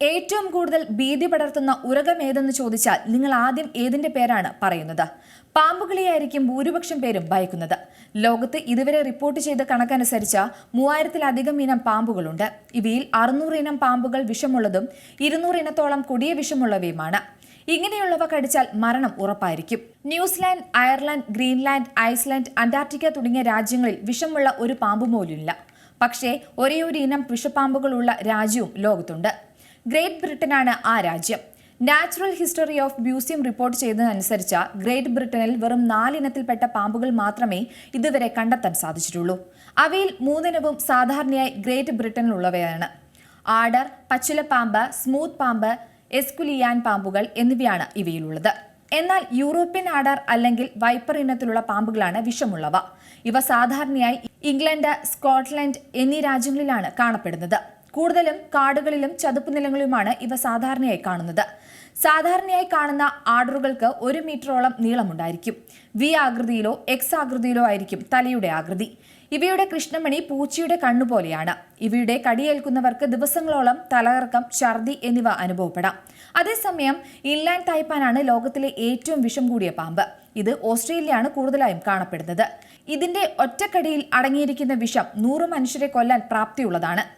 ഏറ്റവും കൂടുതൽ ഭീതി പടർത്തുന്ന ഉരകം ഏതെന്ന് ചോദിച്ചാൽ നിങ്ങൾ ആദ്യം ഏതിന്റെ പേരാണ് പറയുന്നത്? പാമ്പുകളെയായിരിക്കും ഭൂരിപക്ഷം പേരും ഭയക്കുന്നത്. ലോകത്ത് ഇതുവരെ റിപ്പോർട്ട് ചെയ്ത കണക്കനുസരിച്ച് മൂവായിരത്തിലധികം ഇനം പാമ്പുകളുണ്ട്. ഇവയിൽ അറുന്നൂറ് ഇനം പാമ്പുകൾ വിഷമുള്ളതും ഇരുന്നൂറ് ഇനത്തോളം കൊടിയ വിഷമുള്ളവയുമാണ്. ഇങ്ങനെയുള്ളവ കടിച്ചാൽ മരണം ഉറപ്പായിരിക്കും. New Zealand Ireland Greenland Iceland Antarctica തുടങ്ങിയ രാജ്യങ്ങളിൽ വിഷമുള്ള ഒരു പാമ്പ് പോലുമില്ല പക്ഷേ ഒരേ ഒരു ഇനം വിഷപ്പാമ്പുകളുള്ള രാജ്യവും ലോകത്തുണ്ട്. ഗ്രേറ്റ് ബ്രിട്ടനാണ് ആ രാജ്യം. Natural history of museum report ചെയ്തതനുസരിച്ച് great ബ്രിട്ടനിൽ വെറും നാലിനത്തിൽപ്പെട്ട പാമ്പുകൾ മാത്രമേ ഇതുവരെ കണ്ടെത്താൻ സാധിച്ചിട്ടുള്ളൂ. അവയിൽ മൂന്നിനവും സാധാരണയായി ഗ്രേറ്റ് ബ്രിട്ടനിലുള്ളവയാണ്. ആഡർ പച്ചിലപ്പാമ്പ് സ്മൂത്ത് പാമ്പ് എസ്കുലിയാൻ പാമ്പുകൾ എന്നിവയാണ് ഇവയിലുള്ളത്. എന്നാൽ യൂറോപ്യൻ ആഡർ അല്ലെങ്കിൽ വൈപ്പർ ഇനത്തിലുള്ള പാമ്പുകളാണ് വിഷമുള്ളവ. ഇവ സാധാരണയായി ഇംഗ്ലണ്ട് സ്കോട്ട്ലൻഡ് എന്നീ രാജ്യങ്ങളിലാണ് കാണപ്പെടുന്നത്. കൂടുതലും കാടുകളിലും ചതുപ്പ് നിലങ്ങളിലുമാണ് ഇവ സാധാരണയായി കാണുന്നത്. സാധാരണയായി കാണുന്ന ആർഡറുകൾക്ക് ഒരു മീറ്ററോളം നീളമുണ്ടായിരിക്കും. വി ആകൃതിയിലോ എക്സ് ആകൃതിയിലോ ആയിരിക്കും തലയുടെ ആകൃതി. ഇവയുടെ കൃഷ്ണമണി പൂച്ചയുടെ കണ്ണുപോലെയാണ്. ഇവയുടെ കടിയേൽക്കുന്നവർക്ക് ദിവസങ്ങളോളം തലകറക്കം ഛർദി എന്നിവ അനുഭവപ്പെടാം. അതേസമയം ഇൻലാൻഡ് തായ്പാനാണ് ലോകത്തിലെ ഏറ്റവും വിഷം കൂടിയ പാമ്പ്. ഇത് ഓസ്ട്രേലിയയാണ് കൂടുതലായും കാണപ്പെടുന്നത്. ഇതിന്റെ ഒറ്റക്കടിയിൽ അടങ്ങിയിരിക്കുന്ന വിഷം നൂറ് മനുഷ്യരെ കൊല്ലാൻ പ്രാപ്തിയുള്ളതാണ്.